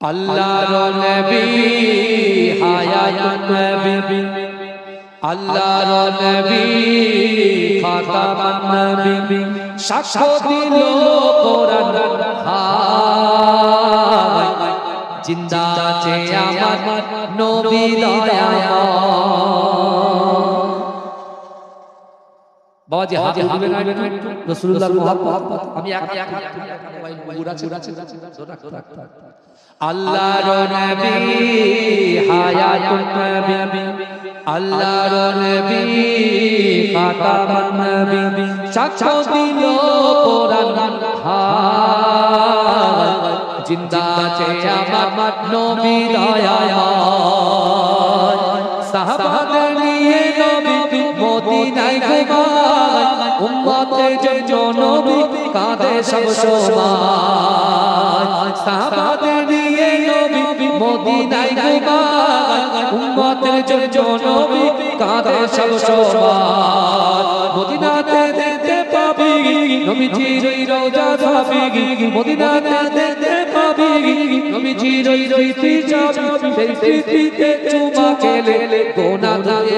আল্লাহর নবী হায়াত নবী। আল্লাহর নবী, খাতামান নবী। সাক্ষ্য দিল কোরআন। হায়, জিন্দা আছে আমার নবী দয়াময় বাবাজি হাতে হাতে রাসূলুল্লাহর মুহাব্বত আমি এক এক উড়াছে উড়াছে আল্লাহর নবী হায়াতুন নবী আল্লাহর নবী খাতামান নবী সাক্ষ্য দিল কোরআন হায় জিন্দা আছে আমার নবী উম্মতের জন্য নবী কাঁদে সব সময় সাহাবাদের নিয়ে নবী মদিনায় ঘুমায় উম্মতের জন্য নবী কাঁদে সব সময় মদিনাতে দেখতে পাবি নবীজির রওজা যাবি। মদিনাতে দেখতে পাবি নবীজির রইতি যাবি। সেই স্মৃতিতে চুমা খেলে গোনা ধুয়ে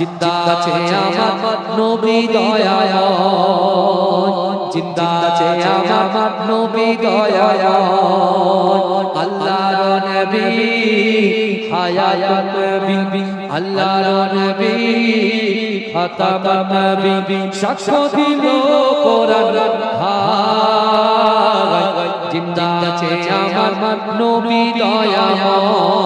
জিন্দা আছে আমার নবী দয়ায় জিন্দা আছে আমার নবী দয়ায় আল্লাহর নবী হায়াত নবী। আল্লাহর নবী খাতাম নবী। সাক্ষ্য দিল কোরআন। জিন্দা আছে আমার নবী দয়াময়